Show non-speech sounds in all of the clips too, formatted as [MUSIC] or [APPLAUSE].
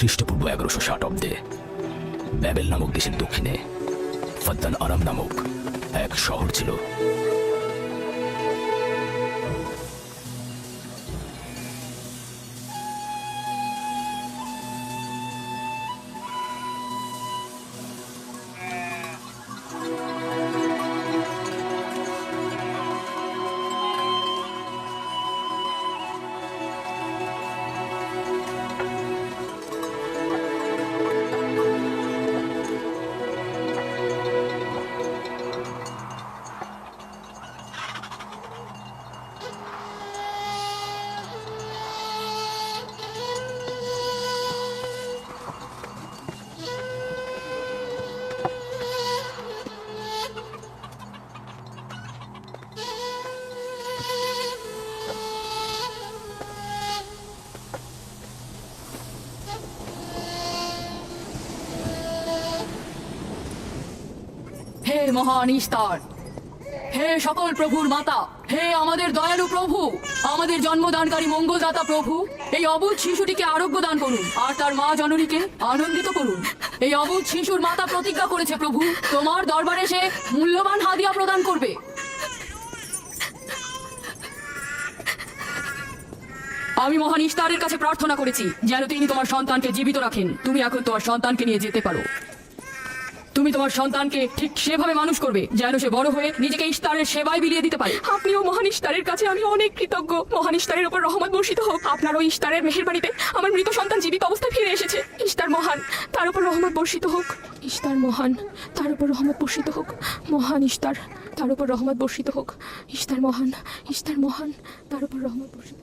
খ্রিস্টপূর্ব এগারোশো ষাট অব্দে ব্যাবেল নামক দেশের দক্ষিণে ফদ্দান আরাম নামক এক শহর ছিল। মহান ইস্তার হে সকল প্রভুর মাতা, হে আমাদের দয়ালু প্রভু, আমাদের জন্মদানকারী মঙ্গলদাতা প্রভু, এই অবুধ শিশুটিকে আরোগ্য দান করুন, আর তার মা জননীকে আনন্দিত করুন। এই অবুধ শিশুর মাতা প্রতিজ্ঞা করেছে প্রভু, তোমার দরবারে সে মূল্যবান হাদিয়া প্রদান করবে। আমি মহান ইস্তারের কাছে প্রার্থনা করেছি, যেন তিনি তোমার সন্তানকে জীবিত রাখেন। তুমি এখন তোমার সন্তানকে নিয়ে যেতে পারো। তুমি তোমার সন্তানকে ঠিক সেভাবে মানুষ করবে, যেন সে বড় হয়ে নিজেকে ইস্তারের সেবায় বিলিয়ে দিতে পারে। আপনিও মহান ইস্তারের কাছে আমি অনেক কৃতজ্ঞ। মহান ইস্তারের উপর রহমত বর্ষিত হোক। আপনার ওই ইস্তারের মেহেরবাড়িতে আমার মৃত সন্তান জীবিত অবস্থায় ফিরে এসেছে। ইস্তার মহান, তার উপর রহমত বর্ষিত হোক। ইস্তার মহান, তার উপর রহমত বর্ষিত হোক। মহান ইস্তার তার উপর রহমত বর্ষিত হোক। ইস্তার মহান ইস্তার মহান, তার উপর রহমত বর্ষিত।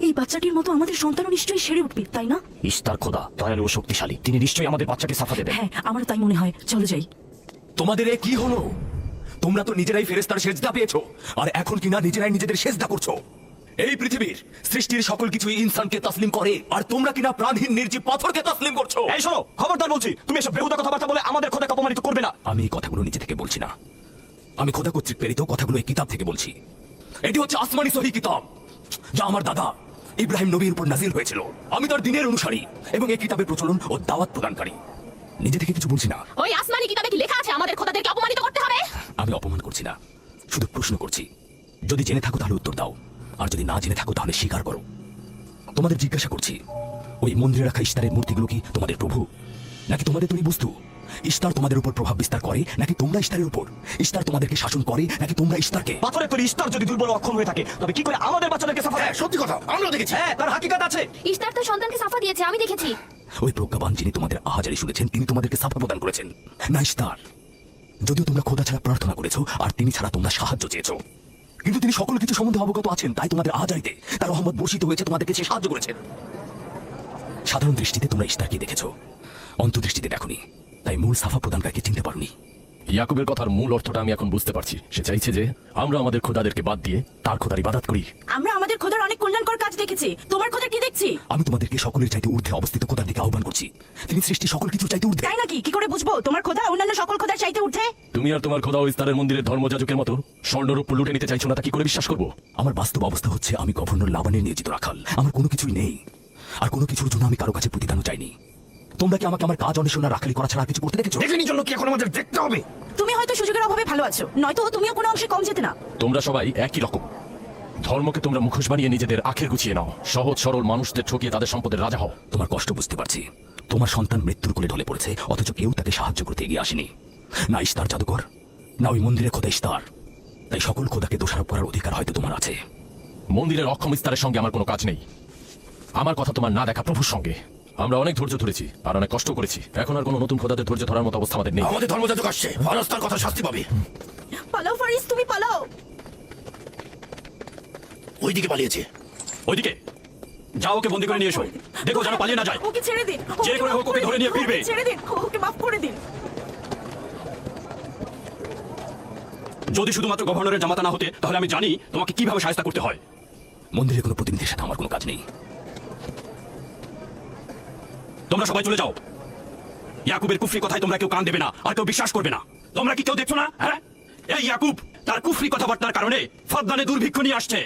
এই বাচ্চাটির মতো আমাদের সন্তানও নিশ্চয়ই সেরে উঠবে তাই না? ইস্তার খোদা দয়ালু ও শক্তিশালী তিনি নিশ্চয়ই আমাদের বাচ্চাকে সাফা দেবেন। হ্যাঁ আমারও তাই মনে হয়। চলো যাই। তোমাদের এ কি হলো? তোমরা তো নিজেরাই ফেরেস্তার সেজদা পেয়েছ আর এখন কিনা নিজেরাই নিজেদের সেজদা করছ। এই পৃথিবীর সৃষ্টির সকল কিছুই ইনসানকে তাসলিম করে আর তোমরা কিনা প্রাণহীন নির্জীব পাথরকে তাসলিম করছ। এই শোনো খবরদার বলছি তুমি এসব বেহুদা কথাবার্তা বলে আমাদের খোদাকে অপমানিত করবে না। আমি এই কথাগুলো নিজে থেকে বলছি না। আমি খোদা কর্তৃক প্রেরিত কথাগুলো এই কিতাব থেকে বলছি। এটি হচ্ছে আসমানি সহি কিতাব যা আমার দাদা ইব্রাহিম নবীর উপর নাজিল হয়েছিল। আমি তার দিনের অনুসারী এবং এই কিতাবের প্রচলন ও দাওয়াত প্রদানকারী। নিজে থেকে কিছু বলছি না। ওই আসমানি কিতাবে কি লেখা আছে? আমাদের খোদাদেরকে অপমানিত করতে হবে? আমি অপমান করছি না। শুধু প্রশ্ন করছি যদি জেনে থাকো তাহলে উত্তর দাও। আর যদি না জেনে থাকো তাহলে স্বীকার করো। তোমাদের জিজ্ঞাসা করছি ওই মন্দিরে রাখা ইস্তারের মূর্তিগুলো কি তোমাদের প্রভু? নাকি তোমাদের তৈরি বস্তু? ইস্তার তোমাদের উপর প্রভাব বিস্তার করে নাকি তোমরা ইস্তারের উপর? ইস্তার তোমাদেরকে শাসন করে নাকি তোমরা ইস্তারকে? পাথরের তৈরি ইস্তার যদি দুর্বল অক্ষম হয়ে থাকে তবে কি করে আমাদের বাচ্চাদেরকে সাফা দেয়? সত্যি কথা আমরা দেখেছি। হ্যাঁ তার হাকিকাত আছে। ইস্তার তো সন্তানকে সাফা দিয়েছে আমি দেখেছি। ওই প্রজ্ঞাবান যিনি তোমাদের আহাজারি শুনেছেন তিনি তোমাদেরকে সাফা প্রদান করেছেন। না ইস্তার যদিও তোমরা খোদা ছাড়া প্রার্থনা করেছ আর তিনি ছাড়া তোমরা সাহায্য চেয়েছো। কিন্তু তিনি সকল কিছু সম্বন্ধে অবগত আছেন তাই তোমাদের আহাজারিতে তার রহমত বর্ষিত হয়েছে তোমাদেরকে সে সাহায্য করেছেন। সাধারণ দৃষ্টিতে তোমরা ইস্তারকে দেখেছ। অন্তর্দৃষ্টিতে দেখনি। তাই মূল সাফা প্রদানকারীকে চিনতে পারোনি। ইয়াকুবের কথার মূল অর্থটা আমি এখন বুঝতে পারছি। সে চাইছে যে আমরা আমাদের খোদাদেরকে বাদ দিয়ে তার খোদার ইবাদত করি। আমরা আমাদের খোদার অনেক কল্যাণকর কাজ দেখেছি। তোমার খোদা কি দেখছি? আমি তোমাদেরকে সকলের চাইতে ঊর্ধ্বে অবস্থিত খোদার দিকে আহ্বান করছি। তিনি সৃষ্টি সকল কিছু চাইতে ঊর্ধ্বে। তাই নাকি? কি করে বুঝব? তোমার খোদা অন্যান্য সকল খোদার চাইতে উঠে তুমি আর তোমার খোদা ও ইস্তারের মন্দিরের ধর্মযাজকের মতো স্বর্ণরূপ লুটে নিতে চাইছো না তা কি করে বিশ্বাস করব? আমার বাস্তব অবস্থা হচ্ছে আমি গভর্নর লাবানের নিয়োজিত রাখাল। আমার কোনো কিছুই নেই। আর কোনো কিছুর জন্য আমি কারও কাছে প্রতিদানও চাইনি। তোমরা কি আমাকে আমার কাজ অন্বেষণ আর রাখালি করা ছাড়া কিছু করতে দেখেছ? দেখেনি জন্য কি এখন আমাদের দেখতে হবে? তুমি হয়তো সুযোগের অভাবে ভালো আছো নয়তো তুমিও কোনো অংশে কম যেতে না। তোমরা সবাই একই রকম। ধর্মকে তোমরা মুখোশ বানিয়ে নিজেদের আখের গুছিয়ে নাও। সহজ সরল মানুষদের ঠকিয়ে তাদের সম্পদের রাজা হও। তোমার কষ্ট বুঝতে পারছি। তোমার সন্তান মৃত্যুর কোলে ঢলে পড়েছে অথচ কেউ তাকে সাহায্য করতে এগিয়ে আসেনি। না ইস্তার জাদুকর না ওই মন্দিরে খোদা ইস্তার। তাই সকল খোদাকে দোষারোপ করার অধিকার হয়তো তোমার আছে। মন্দিরের অক্ষম ইস্তারের সঙ্গে আমার কোনো কাজ নেই। আমার কথা তোমার না দেখা প্রভুর সঙ্গে। আমরা অনেক ধৈর্য ধরেছি আর অনেক কষ্ট করেছি। এখন আর কোনো নতুন খোদাদের ধৈর্য ধরার মতো অবস্থা আমাদের নেই। আমাদের ধর্মযাজক আসছে। ফারাজ তার কথা শাস্তি পাবে। পালাও ফারিস তুমি পালাও। ওইদিকে পালিয়েছে। ওইদিকে। যাও ওকে বন্দি করে নিয়ে এসো। দেখো যেন পালিয়ে না যায়। ওকে ছেড়ে দিন। যে করে হোক ওকে ধরে নিয়ে ফিরবে। ছেড়ে দিন। ওকে মাফ করে দিন। যদি শুধুমাত্র গভর্নরের জামাতা না হতে তাহলে আমি জানি তোমাকে কীভাবে সাহায্য করতে হয়। মন্দিরের কোনো প্রতিনিধির সাথে আমার কোনো কাজ নেই। তোমরা সবাই চলে যাও। ইয়াকুবের কুফরি কথায় তোমরা কেউ কান দেবে না, আর কেউ বিশ্বাস করবে না। তোমরা কি কেউ দেখছ না? হ্যাঁ? এই ইয়াকুব, তার কুফরি কথাবার্তার কারণে ফাদদানে দুর্ভিক্ষ নিয়ে আসছে।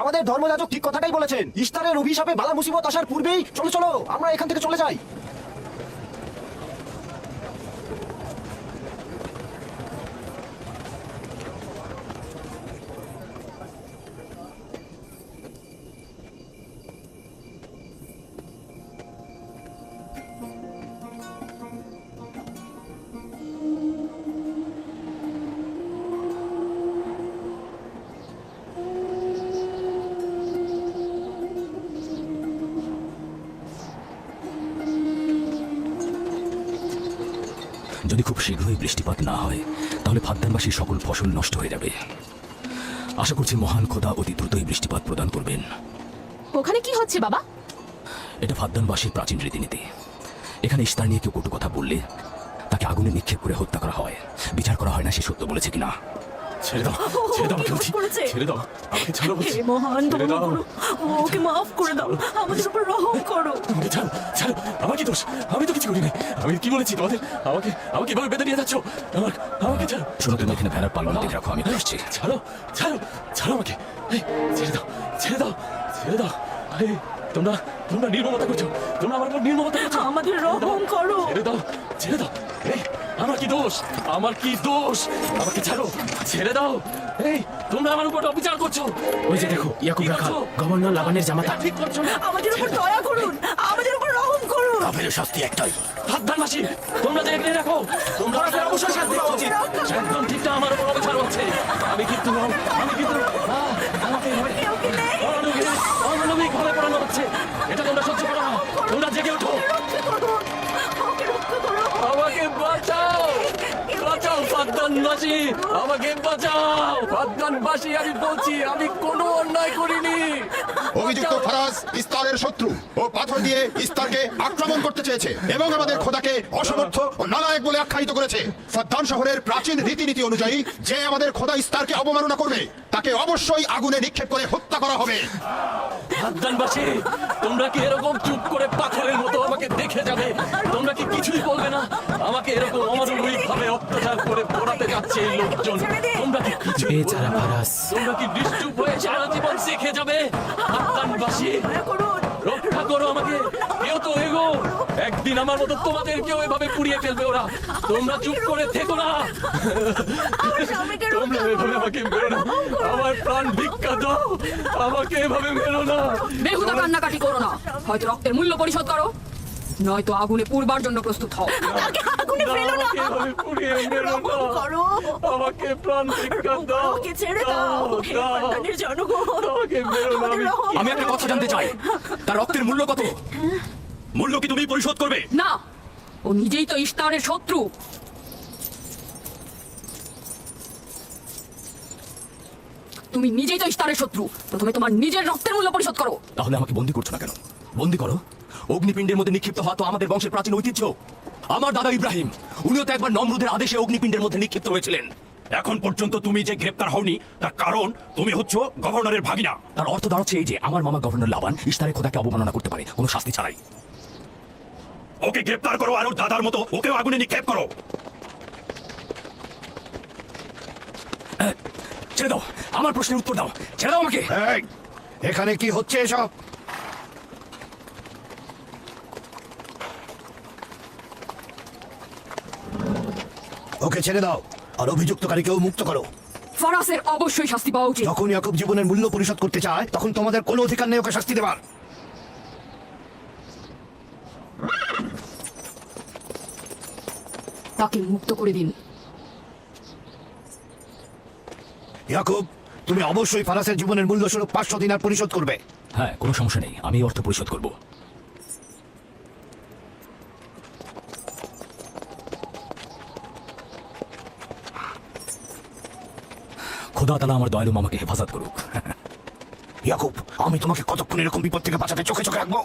আমাদের ধর্মযাজক ঠিক কথাটাই বলেছেন। ইস্তারের অভিশাপে বালা মুসিবত আসার পূর্বেই চলো চলো, আমরা এখান থেকে চলে যাই। যদি খুব শীঘ্রই বৃষ্টিপাত না হয় তাহলে ফাদ্দানবাসীর সকল ফসল নষ্ট হয়ে যাবে। আশা করছি মহান খোদা অতি দ্রুতই বৃষ্টিপাত প্রদান করবেন। ওখানে কি হচ্ছে বাবা? এটা ফাদ্দানবাসীর প্রাচীন রীতিনীতি। এখানে ইস্তার নিয়ে কেউ কটু কথা বললে তাকে আগুনে নিক্ষেপ করে হত্যা করা হয়। বিচার করা হয় না সে সত্য বলেছে কিনা? ছেড়ে দাও ছেড়ে দাও বলছি? ছেড়ে দাও আমাকে ছাড়ো বলছি হে মহান ছেড়ে দাও ওকে মাফ করে দাও আমাদের উপর রহম করো। আমাকে ছাড়ো ছাড়ো আমার কি দোষ আমি তো কিছু করিনি। আমি কি বলেছি তোমাদের? আমাকে আমাকে এভাবে বেঁধে নিয়ে যাচ্ছ? আমার আমাকে ছাড়ো। শোনো তুমি এখানে ভেড়ার পালন দেখে রাখো আমি আসছি। ছাড়ো ছাড়ো ছাড়ো আমাকে। ছেড়ে দাও ছেড়ে দাও ছেড়ে দাও। আরে তোমরা তোমরা নির্মমতা করছ। তোমরা আমার উপর নির্মমতা করছ। আমাদের রহম করো। ছেড়ে দাও ছেড়ে দাও। এই আমার কি দোষ? আমার কি দোষ? আমাকে ছাড়ো ছেড়ে দাও। এই তোমরা আমার উপর অবিচার করছ। ওই যে দেখো ইয়াকুব রাখা গভর্নর লাবানের জামাতা। ঠিক করছ আমাদের উপর দয়া করুন আমাদের উপর রহম করুন। কাফেরের শাস্তি একটাই। সাবধান মাসি। তোমরা এগিয়ে রাখো। তোমরা অবশ্যই শাস্তি দেওয়া উচিত। একদম ঠিকটা আমার উপর অবিচার হচ্ছে আমি কিন্তু আমি কিন্তু ンなし天源ゃん。আমি বলছি আমি কোনো অন্যায় করিনি। অভিযুক্ত ফারাজ ইস্তারের শত্রু ও পাথর দিয়ে ইস্তারকে আক্রমণ করতে চেয়েছে এবং আমাদের খোদাকে অসমর্থ ও নালায়েক বলে আখ্যায়িত করেছে। সাদ্দাম শহরের প্রাচীন রীতিনীতি অনুযায়ী যে আমাদের খোদা ইস্তারকে অবমাননা করবে তাকে অবশ্যই আগুনে নিক্ষেপ করে হত্যা করা হবে। তোমরা কি এরকম চুপ করে পাথরের মতো আমাকে দেখে যাবে? তোমরা কি কিছুই বলবে না? আমাকে এরকম অমানবিক ভাবে অত্যাচার করে পড়াতে যাচ্ছে এই লোকজন। তোমরা কি কিছু বেচারা ফারাস তোমরা কি নিষ্ঠুপ হয়ে সারা জীবন শিখে যাবে? রক্ষা করো আমাকে। কেউ তো এগো। একদিন আমার মতো তোমাদের কেউ এভাবে পুড়িয়ে ফেলবে ওরা। তোমরা চুপ করে থেকো না। তোমরা এভাবে আমাকে মেরো না। আমার প্রাণ ভিক্ষা দাও। আমাকে এভাবে মেরো না। বেহুদা কান্নাকাটি করো না। হয়তো রক্তের মূল্য পরিশোধ করো। নয়তো আগুনে পুড়বার জন্য প্রস্তুত হও। আগুনে ফেলো না। আমাকে পুড়িয়ে মেরো না। করো। আমাকে প্রাণ ভিক্ষা দাও ওকে ছেড়ে দাও জনগণ। আমাকে মেরো না আমি আমি একটা কথা জানতে চাই। তার রক্তের মূল্য কত? মূল্য কি তুমি পরিশোধ করবে? না ও নিজেই তো ইস্তারের শত্রু। তুমি নিজেই তো ইস্তারের শত্রু। প্রথমে তোমার নিজের রক্তের মূল্য পরিশোধ করো। তাহলে আমাকে বন্দি করছ না কেন? বন্দি করো। অগ্নিপিণ্ডের মধ্যে নিক্ষিপ্ত হওয়া তো আমাদের বংশের প্রাচীন ঐতিহ্য। আমার দাদা ইব্রাহিম উনিও তো একবার নমরুদের আদেশে অগ্নিপিণ্ডের মধ্যে নিক্ষিপ্ত হয়েছিলেন। এখন পর্যন্ত তুমি যে গ্রেপ্তার হওনি তার কারণ তুমি হচ্ছ গভর্নরের ভাগিনা। তার অর্থ দাঁড়াচ্ছে এই যে আমার মামা গভর্নর লাবান ইস্তারের খোদাকে অবমাননা করতে পারে কোনো শাস্তি ছাড়াই। ওকে গ্রেপ্তার করো আর ওর দাদার মতো ওকেও আগুনে নিক্ষেপ করো। ছেড়ে দাও আমার প্রশ্নের উত্তর দাও ছেড়ে দাও আমাকে। এই, এখানে কি হচ্ছে এসব? ওকে ছেড়ে দাও। আর অভিযুক্তকারীকেও মুক্ত করো। ফরাসের অবশ্যই শাস্তি পাওয়া উচিত। যখন ইয়াকুব জীবনের মূল্য পরিশোধ করতে চায় তখন তোমাদের কোনো অধিকার নেই ওকে শাস্তি দেবার। তাকে মুক্ত করে দিন। ইয়াকুব তুমি অবশ্যই ফারাসের জীবনের মূল্য স্বরূপ পাঁচশো দিনার পরিশোধ করবে। হ্যাঁ কোনো সমস্যা নেই। আমি অর্থ পরিশোধ করব। খোদা তালা আমার দয়ালু মামাকে হেফাজত করুক। [LAUGHS] ইয়াকুব, আমি তোমাকে কতক্ষণ এরকম বিপদ থেকে বাঁচাতে চোখে চোখে রাখব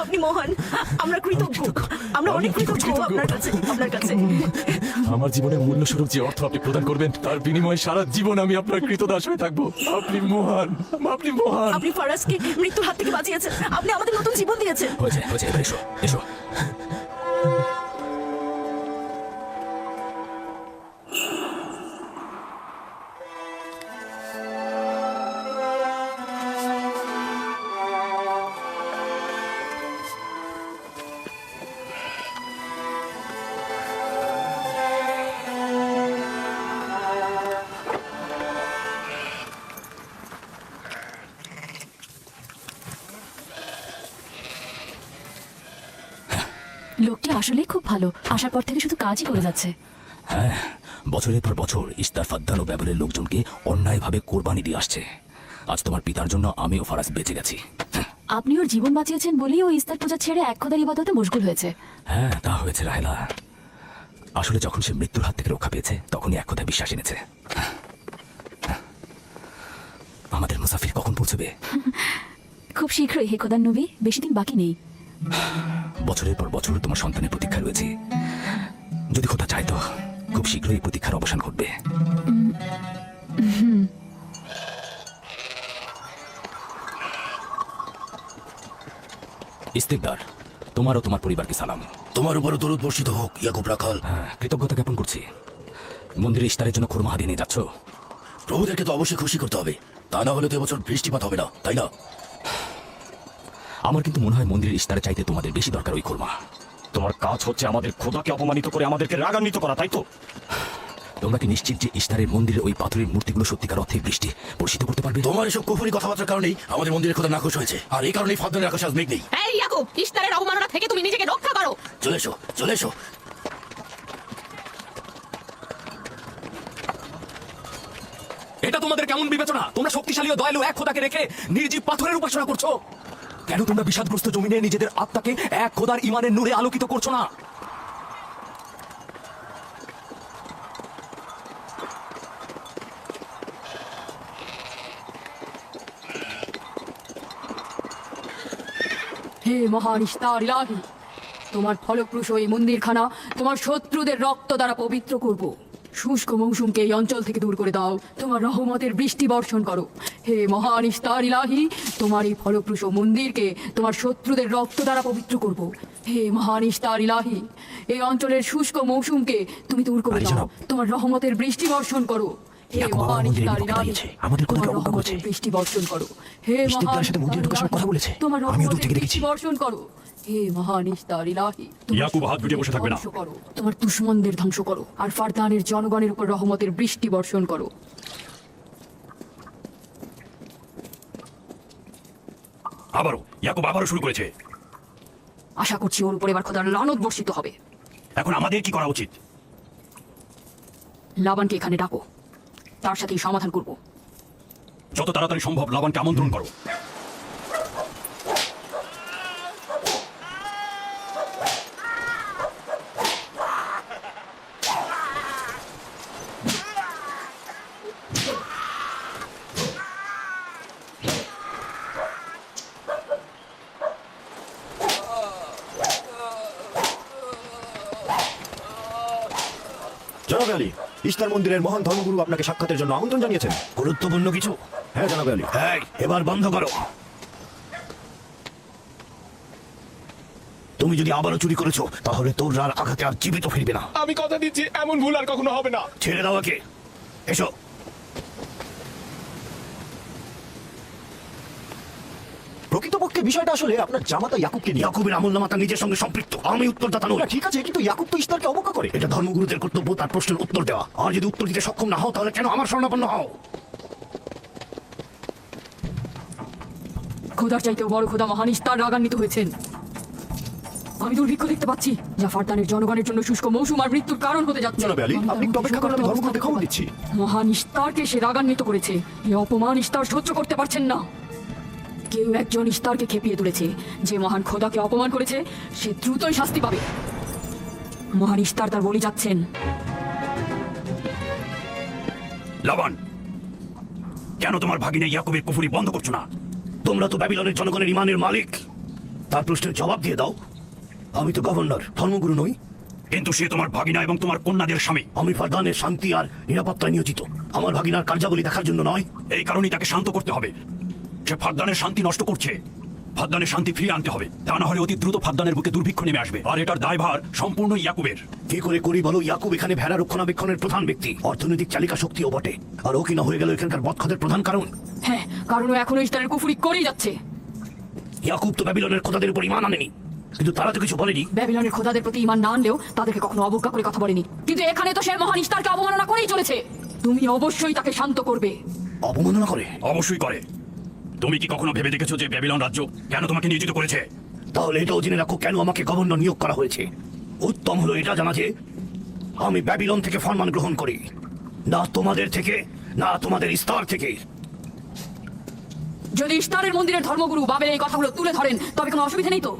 আপনি মহান আমরা কৃতজ্ঞ আমরা অনেক কৃতজ্ঞ আপনার কাছে আপনার কাছে আমার জীবনের মূল্য স্বরূপ যে অর্থ আপনি প্রদান করবেন তার বিনিময়ে সারা জীবন আমি আপনার কৃতদাস হয়ে থাকব। আপনি মহান আপনি মহান। আপনি ফারাজকে মৃত্যুর হাত থেকে বাঁচিয়েছেন। আপনি আমাদের নতুন জীবন দিয়েছেন। হয়েছে হয়েছে এবার এসো এসো। লোকটি আসলেই খুব ভালো। আসার পর থেকে শুধু কাজই করে যাচ্ছে। হ্যাঁ বছরের পর বছর ইস্তার ফাদ্দান ও ব্যবহারের লোকজনকে অন্যায়ভাবে কোরবানি দিয়ে আসছে। আজ তোমার পিতার জন্য আমিও ফারাজ বেঁচে গেছি। আপনি ওর জীবন বাঁচিয়েছেন বলেই ও ইস্তার পূজা ছেড়ে এক খোদার ইবাদতে মশগুল হয়েছে। হ্যাঁ তা হয়েছে রাহেলা। আসলে যখন সে মৃত্যুর হাত থেকে রক্ষা পেয়েছে তখনই এক কথা বিশ্বাস এনেছে। আমাদের মুসাফির কখন পৌঁছবে? খুব শীঘ্রই হে খোদার নবী বেশি দিন বাকি নেই। বছরের পর বছর তোমার সন্তানের প্রতীক্ষা রয়েছে। যদি খোদা চায় তো খুব শীঘ্রই এই প্রতীক্ষার অবসান ঘটবে। ইস্তেকদার তোমার ও তোমার পরিবারকে সালাম। তোমার উপর দরুদ বর্ষিত হোক ইয়াকুব রাখাল। হ্যাঁ কৃতজ্ঞতা জ্ঞাপন করছি। মন্দিরে ইস্তারের জন্য খুরমা হাদিয়ে নিয়ে যাচ্ছ? প্রভুদেরকে তো অবশ্যই খুশি করতে হবে। তা না হলে তো এবছর বৃষ্টিপাত হবে না তাই না? আমার কিন্তু মনে হয় মন্দিরের ইস্তারে চাইতে তোমাদের বেশি দরকার ওই খুরমা। তোমার কাজ হচ্ছে আমাদের খোদাকে অপমানিত করে আমাদেরকে রাগান্বিত করা তাই তো? তোমরা কি নিশ্চিত যে ইস্তারের মন্দিরের ওই পাথরের মূর্তিগুলো সত্যিকার অর্থে বৃষ্টি বর্ষিত করতে পারবে? তোমার এসব কুফুরি কথাবার্তার কারণেই আমাদের মন্দিরের কথা নাখোশ হয়েছে। আর এই কারণেই ফাদ্দানের আকাশে আজ মেঘ নেই। এই ইয়াকুব ইস্তারের অবমাননা থেকে তুমি নিজেকে রক্ষা করো। চলে এসো চলে এসো। এটা তোমাদের কেমন বিবেচনা? তোমরা শক্তিশালী ও দয়ালু এক খোদাকে রেখে নির্জীব পাথরের উপাসনা করছ? কেন তোমরা বিষাদগ্রস্ত জমিনে নিজেদের আত্মাকে এক খোদার ইমানের নূরে আলোকিত করছ না? হে মহান ইস্তার ইলাহি, তোমার ফলপ্রসূ এই মন্দিরখানা তোমার শত্রুদের রক্ত দ্বারা পবিত্র করব। শুষ্ক মৌসুমকে এই অঞ্চল থেকে দূর করে দাও, তোমার রহমতের বৃষ্টি বর্ষণ করো। হে মহান ইস্তার ইলাহি তোমার এই ফলপ্রসূ মন্দিরকে তোমার শত্রুদের রক্ত দ্বারা পবিত্র করব। হে মহান ইস্তার ইলাহি এই অঞ্চলের শুষ্ক মৌসুমকে তুমি দূর করে দাও। তোমার রহমতের বৃষ্টি বর্ষণ করো। হে মহান ইস্তার ইলাহি আমাদের খোদাকে অবজ্ঞা করছে। বৃষ্টি বর্ষণ করো। হে মহান সাথে মন্দিরে ঢোকার সময় কথা বলেছে। তোমার আমিও দূর থেকে রহমতের বৃষ্টি বর্ষণ করো। হে মহান ইস্তার ইলাহি ইয়াকুব হাত গুটিয়ে বসে থাকবে না। ধ্বংস করো। তোমার দুশ্মনদের ধ্বংস করো। আর ফারদানের জনগণের উপর রহমতের বৃষ্টি বর্ষণ করো। আবারও ইয়াকুব আবারও শুরু করেছে। আশা করছি ওর উপর এবার খোদার লানত বর্ষিত হবে। এখন আমাদের কি করা উচিত? লাবানকে এখানে ডাকো। তার সাথেই সমাধান করব। যত তাড়াতাড়ি সম্ভব লাবানকে আমন্ত্রণ করো। জনাব আলী। ইস্তার মন্দিরের মহান ধর্মগুরু আপনাকে সাক্ষাতের জন্য আমন্ত্রণ জানিয়েছেন। গুরুত্বপূর্ণ কিছু? হ্যাঁ জনাব আলী। হ্যাঁ এবার বন্ধ করো। তুমি যদি আবারও চুরি করেছ তাহলে তোর আর আঘাতে আর জীবিত ফিরবে না। আমি কথা দিচ্ছি এমন ভুল আর কখনো হবে না। ছেড়ে দাও একে এসো। প্রকৃতপক্ষে বিষয়টা আসলে আপনার জামাতা ইয়াকুবকে নিয়ে। ইয়াকুবের আমল নামা তার নিজের সঙ্গে সম্পৃক্ত। আমি উত্তরদাতা নই ঠিক আছে কিন্তু ইয়াকুব তো ইস্তারকে অবজ্ঞা করে। এটা ধর্মগুরুদের কর্তব্য তার প্রশ্নের উত্তর দেওয়া। আর যদি উত্তর দিতে সক্ষম না হও তাহলে কেন আমার স্বর্ণাপন্ন হও? খোদার চাইতেও বড় খোদা মহান ইস্তার রাগান্বিত হয়েছেন। আমি দুর্ভিক্ষ দেখতে পাচ্ছি। যা ফারদানের জনগণের জন্য শুষ্ক মৌসুম আর মৃত্যুর কারণ হতে যাচ্ছে। আপনি একটু অপেক্ষা করুন, আমি ধর্মগুরুকে খবর দিচ্ছি। মহান ইস্তারকে সে রাগান্বিত করেছে। এই অপমান ইস্তার সহ্য করতে পারছেন না। কেউ একজন ইস্তারকে খেপিয়ে তুলেছে। যে মহান খোদাকে অপমান করেছে সে দ্রুতই শাস্তি পাবে। মহান ইস্তার তার বলি যাচ্ছেন। লাবান কেন তোমার ভাগিনে ইয়াকুবের কুফুরি বন্ধ করছ না? তোমরা তো ব্যাবিলনের জনগণের ইমানের মালিক। তার প্রশ্নের জবাব দিয়ে দাও। আমি তো গভর্নর ধর্মগুরু নই। কিন্তু সে তোমার ভাগিনা এবং তোমার কন্যাদের স্বামী। আমি ফারদানের শান্তি আর নিরাপত্তায় নিয়োজিত। আমার ভাগিনার কার্যাবলী দেখার জন্য নয়। এই কারণেই তাকে শান্ত করতে হবে। সে ফাদ্দানের শান্তি নষ্ট করছে। ফাদ্দানের শান্তি ফিরিয়ে আনতে হবে। তা না হলে অতি দ্রুত ফাদ্দানের বুকে দুর্ভিক্ষ নেমে আসবে। আর এটার দায়ভার সম্পূর্ণ ইয়াকুবের। কি করে করি বলো? ইয়াকুব এখানে ভেড়া রক্ষণাবেক্ষণের প্রধান ব্যক্তি। অর্থনৈতিক চালিকা শক্তিও বটে। আর ও কিনা হয়ে গেল এখানকার বৎখদের প্রধান কারণ? হ্যাঁ কারণ ও এখনও ইস্তারের কুফুরি করেই যাচ্ছে। ইয়াকুব তো ব্যাবিলনের খোদাদের উপর ইমান আনেনি। কিন্তু তারা তো কিছু বলেনি। ব্যাবিলনের খোদাদের প্রতি ইমান না আনলেও তাদেরকে কখনো অবজ্ঞা করে কথা বলেনি। কিন্তু এখানে তো সে মহান ইস্তারকে অবমাননা করেই চলেছে। তুমি অবশ্যই তাকে শান্ত করবে। অবমাননা করে? অবশ্যই করে। তুমি কি কখনো ভেবে দেখেছ যে ব্যাবিলন রাজ্য কেন তোমাকে নিয়োজিত করেছে? তাহলে এটাও জেনে রাখো কেন আমাকে গভর্নর নিয়োগ করা হয়েছে। উত্তম হলো এটা জানা যে আমি ব্যাবিলন থেকে ফরমান গ্রহণ করি। না তোমাদের থেকে না তোমাদের স্তর থেকে। যদি স্তরের মন্দিরের ধর্মগুরু বাবের এই কথাগুলো তুলে ধরেন তবে কোনো অসুবিধা নেই তো?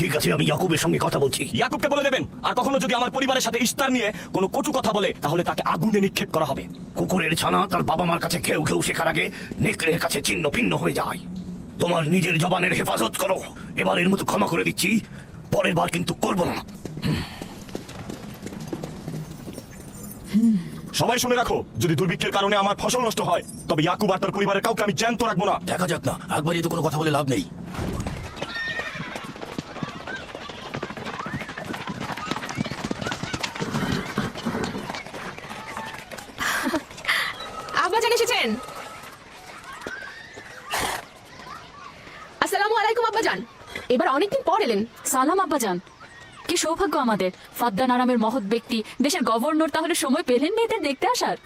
ঠিক আছে আমি ইয়াকুবের সঙ্গে কথা বলছি। ইয়াকুবকে বলে দেবেন আর কখনো যদি আমার পরিবারের সাথে ইস্তার নিয়ে কোনো কটু কথা বলে তাহলে তাকে আগুনে নিক্ষেপ করা হবে। কুকুরের ছানা তার বাবা মার কাছে ঘেউ ঘেউ শেখার আগে নেকড়ের কাছে ছিন্ন ভিন্ন হয়ে যায়। তোমার নিজের জবানের হেফাজত করো। এবারের মতো ক্ষমা করে দিচ্ছি। পরের বার কিন্তু করব না। সবাই শুনে রাখো যদি দুর্ভিক্ষের কারণে আমার ফসল নষ্ট হয় তবে ইয়াকুব আর তার পরিবারের কাউকে আমি জ্যান্ত রাখব না। দেখা যাক না একবারই তো কোনো কথা বলে লাভ নেই আব্বাজান এসেছেন আসসালামু আলাইকুম আব্বাজান এবার অনেকদিন পর এলেন সালাম আব্বাজান। কি সৌভাগ্য আমাদের ফাদ্দান আরামের মহৎ ব্যক্তি দেশের গভর্নর তাহলে সময় পেলেন মেয়েদের দেখতে আসার?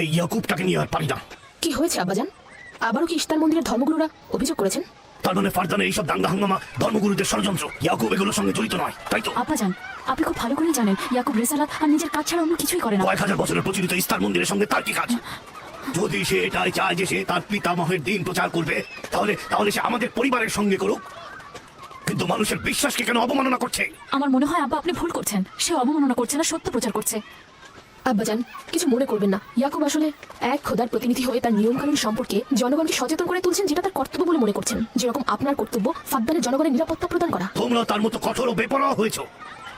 এই ইয়াকুবটাকে নিয়ে আর পারি না। কি হয়েছে আব্বাজান? আবারও কি ইস্তার মন্দিরের ধর্মগুরুরা অভিযোগ করেছেন? তার মানে ফারদানের এইসব দাঙ্গা হাঙ্গামা ধর্মগুরুদের ষড়যন্ত্র ইয়াকুব এগুলোর সঙ্গে জড়িত নয় তাই তো? আব্বাজান আপনি খুব ভালো করেই জানেন ইয়াকুব রেসালাত আর নিজের কাজ ছাড়া অন্য কিছুই করে না। কয়েক হাজার বছরের প্রচলিত ইস্তার মন্দিরের সঙ্গে তার কি কাজ? যদি সে এটাই চায় যে সে তার পিতামহের দিন প্রচার করবে তাহলে তাহলে সে আমাদের পরিবারের সঙ্গে করুক। কিন্তু মানুষের বিশ্বাসকে কেন অবমাননা করছে? আমার মনে হয় আব্বা আপনি ভুল করছেন। সে অবমাননা করছে না সত্য প্রচার করছে। আব্বাজান কিছু মনে করবেন না। ইয়াকুব আসলে এক খোদার প্রতিনিধি হয়ে তার নিয়মকানুন সম্পর্কে জনগণকে সচেতন করে তুলছেন যেটা তার কর্তব্য বলে মনে করছেন। যেরকম আপনার কর্তব্য ফাদ্দানের জনগণের নিরাপত্তা প্রদান করা। তোমরা তার মতো কঠোর ও বেপরোয়া হয়েছ।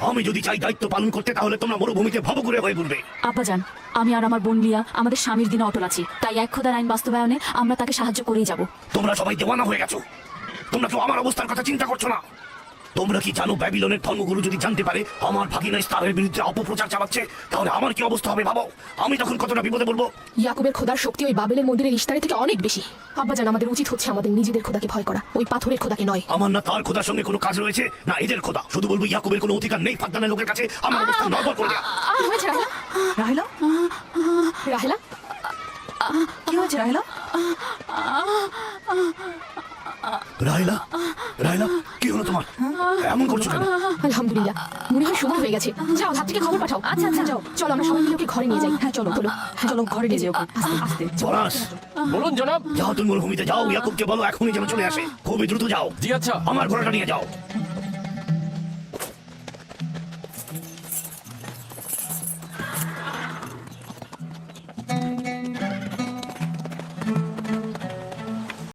আমি যদি চাই দায়িত্ব পালন করতে তাহলে তোমরা মরুভূমিতে ভবঘুরে হয়ে পড়বে। আব্বাজান আমি আর আমার বোন লিয়া আমাদের স্বামীর দিনে অটল আছি। তাই এক খোদার আইন বাস্তবায়নে আমরা তাকে সাহায্য করেই যাব। তোমরা সবাই দেওয়ানা হয়ে গেছো। তোমরা কেউ আমার অবস্থার কথা চিন্তা করছ না তোমরা কি জানো ব্যাবিলনের ধর্মগুরু যদি জানতে পারে আমার ভাগিনা স্তারের বিরুদ্ধে অপপ্রচার চালাচ্ছে তাহলে আমার কি অবস্থা হবে ভাবো আমি তখন কতটা বিপদে বলব ইয়াকুবের খোদার শক্তি ওই বাবেলের মন্দিরের ইস্তারের থেকে অনেক বেশি আব্বাজান আমাদের উচিত হচ্ছে আমাদের নিজেদের খোদাকে ভয় করা ওই পাথরের খোদাকে নয় আমার না তার খোদার সঙ্গে কোনো কাজ রয়েছে না এদের খোদা শুধু বলব ইয়াকুবের কোনো অধিকার নেই ফাদ্দানের লোকের কাছে আমার অবস্থান নর্বল করে দেয়া। কি হয়েছে রাহেলা রাহেলা কি হয়েছে রাহেলা রায়লা রাইলা কি হলো তোমার? এমন করছ কেন? আলহামদুলিল্লাহ মনে হয় সময় হয়ে গেছে। যাও হাত থেকে খবর পাঠাও। আচ্ছা আচ্ছা যাও। চলো আমরা সবাই মিলে ওকে ঘরে নিয়ে যাই। হ্যাঁ চলো চলো। চলো ঘরে নিয়ে যাও আস্তে আস্তে পলাশ বলুন জনাব। যাও তুমি মরুভূমিতে যাও ইয়াকুবকে বলো এখনই যেন চলে আসে। খুবই দ্রুত যাও। জি আচ্ছা। আমার ঘোড়াটা নিয়ে যাও।